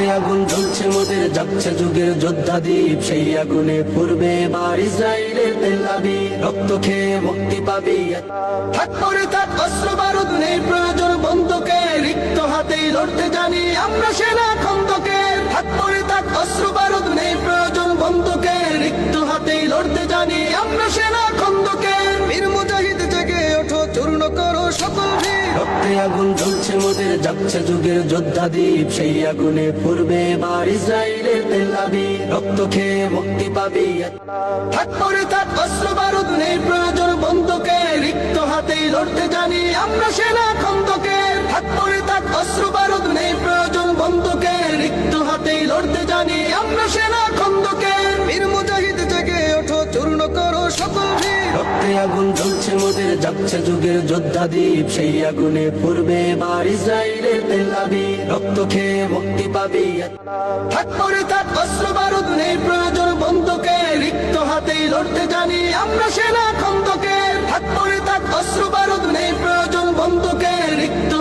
ভিড় আগুন ঝুলছে মোদের যাচ্ছে যুগের যোদ্ধা দ্বীপ। সেই আগুনে পূর্বে এবার ইসরায়েলের তেল আবি রক্ত খেয়ে মুক্তি পাবি। থাক পরে থাক, অস্ত্র বারুদ নেই, প্রয়োজন বন্ধুকে। রিক্ত হাতেই লড়তে জানি আমরা সেনা খন্দকে। আগুন জ্বলছে মোদের যাচ্ছে যুগের যোদ্ধা দ্বীপ। সেই আগুনে পূর্বে এবার ইসরায়েলের তেল রক্ত খেয়ে মুক্তি পাবি। অস্ত্র বারুদ নেই, প্রয়োজন বন্ধুকে রিক্ত হাতেই লড়তে জানি আমরা সেনা খন্দকে। থাক পরে থাক, অস্ত্র বারুদ নেই, প্রয়োজন বন্ধুকে রিক্ত হাতেই লড়তে জানি আমরা সেনা আগুন জ্বলছে মোদের, যাচ্ছে যুগের যোদ্ধা দ্বীপ। সেই আগুনে পূর্বে এবার ইসরায়েলের তেল আবি রক্ত খেয়ে মুক্তি পাবি। অস্ত্র বারুদ নেই, প্রয়োজন বন্ধুকে রিক্ত হাতেই লড়তে জানি আমরা সেনা খন্দকে। অস্ত্র বারুদ নেই, প্রয়োজন বন্ধুকে রিক্ত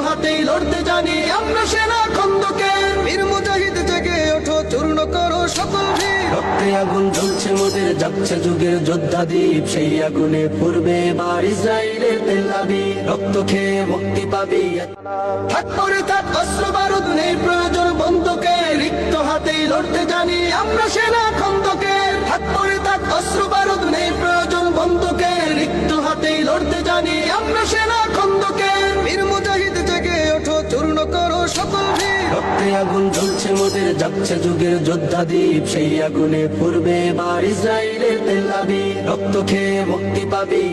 লড়তে জানি আমরা সেনা খন্দকে। বীর মুজাহিদ জেগে ওঠো, চূর্ণ করো সকল আগুন জ্বলছে মোদের, যাচ্ছে যুগের যোদ্ধা দ্বীপ। সেই আগুনে পূর্বে ইসরায়েলের তেল আবি রক্ত খেয়ে মুক্তি পাবি। অস্ত্র বারুদ নেই, প্রয়োজন রিক্ত হাতেই লড়তে জানি আমরা সেনা খন্দকে। থাক পরে থাক, অস্ত্র বারুদ নেই, প্রয়োজন রিক্ত লড়তে জানি আমরা সেনা খন্দকে। বীর মুজাহিদ জেগে ওঠো, চূর্ণ করো সকল রক্তে আগুন মোদের যাচ্ছে যুগের যোদ্ধা দ্বীপ। সেই আগুনে পূর্বে ইসরায়েলের রক্ত খেয়ে মুক্তি পাবি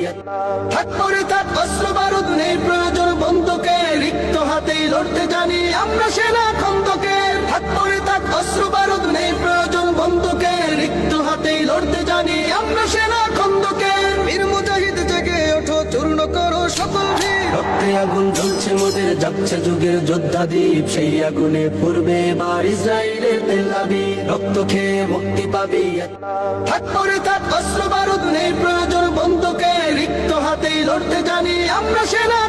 থাক থাক, অস্ত্র বারুদ নেই, প্রয়োজন বন্ধুকে রিক্ত হাতেই লড়তে জানি আমরা সেনা খন্দকে। থাক তার থাক, অস্ত্র বারুদ নেই, প্রয়োজন ভিড় আগুন ঝুলছে মোদের যাচ্ছে যুগের যোদ্ধা দ্বীপ। সেই আগুনে পূর্বে এবার ইসরায়েলের তেলাবি রক্ত খেয়ে মুক্তি পাবি। থাক থাক, অস্ত্র বারুদ নেই প্রয়োজন বন্ধুকে। রিক্ত হাতেই লড়তে জানি আমরা সেনা।